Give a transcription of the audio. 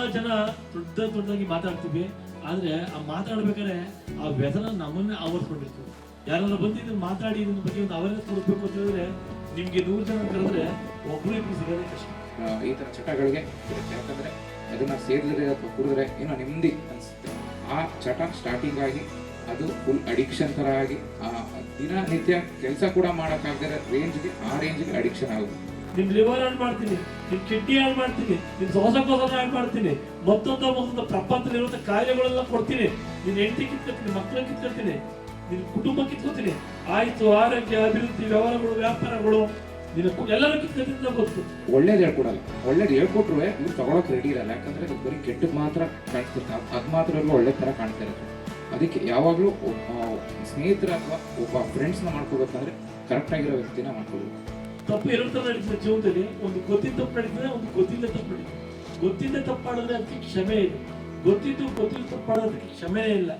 ದೊಡ್ಡ ದೊಡ್ಡದಾಗಿ ಮಾತಾಡ್ತೀವಿ ಆದ್ರೆ ಆ ಮಾತಾಡ್ಬೇಕಾದ್ರೆ ಆ ವ್ಯಸನ ನಮ್ಮನ್ನೇ ಆವರಿಸ್ಕೊಂಡಿರ್ತೀವಿ ಯಾರಾದ್ರೂ ಬಂದು ಇದನ್ನ ಮಾತಾಡಿ ಇದ್ರ ಬಗ್ಗೆ ಒಂದು ಅವೇರ್ನೆಸ್ ಕೊಡಬೇಕು ಅಂತ ಹೇಳಿದ್ರೆ ನಿಮ್ಗೆ ನೂರು ಜನ ಕರೆದ್ರೆ ಒಬ್ರು ಇಬ್ಬರು ಸಿಗೋದೇ ಕಷ್ಟ. ಈ ತರ ಚಟಗಳಿಗೆ ಇರುತ್ತೆ. ಯಾಕಂದ್ರೆ ಅದನ್ನ ಸೇರಿದ್ರೆ ಅಥವಾ ಕುಡಿದ್ರೆ ಏನೋ ನೆಮ್ಮದಿ ಅನ್ಸುತ್ತೆ. ಆ ಚಟ ಸ್ಟಾರ್ಟಿಂಗ್ ಆಗಿ ಅದು ಫುಲ್ ಅಡಿಕ್ಷನ್ ತರ ಆಗಿ, ಆ ದಿನನಿತ್ಯ ಕೆಲಸ ಕೂಡ ಮಾಡೋಕ್ಕಾಗದಿರೋ ರೇಂಜ್ಗೆ ಆ ರೇಂಜ್ಗೆ ಅಡಿಕ್ಷನ್ ಆಗುತ್ತೆ. ನಿಮ್ ಲಿವರ್ ಹಾಳು ಮಾಡ್ತೀನಿ? ನಿಮ್ ಕಿಡ್ನಿ ಹಾಳು ಮಾಡ್ತೀನಿ? ನಿಮ್ ಕೋಸನ ಹಾಳು ಮಾಡ್ತೀನಿ? ಮತ್ತೊಂದು ಮತ್ತೊಂದು ಪ್ರಪಂಚದಲ್ಲಿರುವಂತ ಕಾಯಿಲೆಗಳೆಲ್ಲ ಕೊಡ್ತೀನಿ. ನಿನ್ ಹೆಂಡತಿ ಕಿತ್ಕೊತೀನಿ ಮಕ್ಕಳ ಕಿತ್ಕೊತೀನಿ ನಿನ್ ಕುಟುಂಬ ಕಿತ್ಕೊತೀನಿ ಆಯ್ತು, ಆರೋಗ್ಯ, ಅಭಿವೃದ್ಧಿ, ವ್ಯವಹಾರಗಳು, ವ್ಯಾಪಾರಗಳು, ನಿನ್ನ ಎಲ್ಲರೂ ಗೊತ್ತು. ಒಳ್ಳೇದು ಹೇಳ್ಕೊಡಲ್ಲ. ಒಳ್ಳೇದು ಹೇಳ್ಕೊಟ್ರು ನೀವು ತಗೊಳಕ್ ರೆಡಿ ಇರಲ್ಲ. ಯಾಕಂದ್ರೆ ಬರೀ ಕೆಟ್ಟ ಮಾತ್ರ ಕಾಣಿಸ್ತಿರ್ತಾರೆ ಅದ್- ಮಾತ್ರ ಒಳ್ಳೆ ತರ ಕಾಣ್ತಾ ಇರುತ್ತೆ. ಅದಕ್ಕೆ ಯಾವಾಗಲೂ ಸ್ನೇಹಿತರ ಅಥವಾ ಒಬ್ಬ ಫ್ರೆಂಡ್ಸ್ನ ಮಾಡ್ಕೋಬೇಕಂದ್ರೆ ಕರೆಕ್ಟ್ ಆಗಿರೋ ವ್ಯಕ್ತಿನ ಮಾಡ್ಕೋಬೇಕು ತಪ್ಪು ಎರಡು ನಡೀತದೆ ಜೀವನದಲ್ಲಿ. ಒಂದು ಗೊತ್ತಿದ್ದ ತಪ್ಪು ನಡೀತದೆ, ಒಂದು ಗೊತ್ತಿಲ್ಲ ತಪ್ಪು ನಡೀತದೆ. ಗೊತ್ತಿದ್ದ ತಪ್ಪು ಮಾಡಿದ್ರೆ ಅದಕ್ಕೆ ಕ್ಷಮೆ ಇದೆ. ಗೊತ್ತಿದ್ದು, ಗೊತ್ತಿಲ್ಲ, ತಪ್ಪು ಮಾಡೋದಕ್ಕೆ ಕ್ಷಮೆನೇ ಇಲ್ಲ.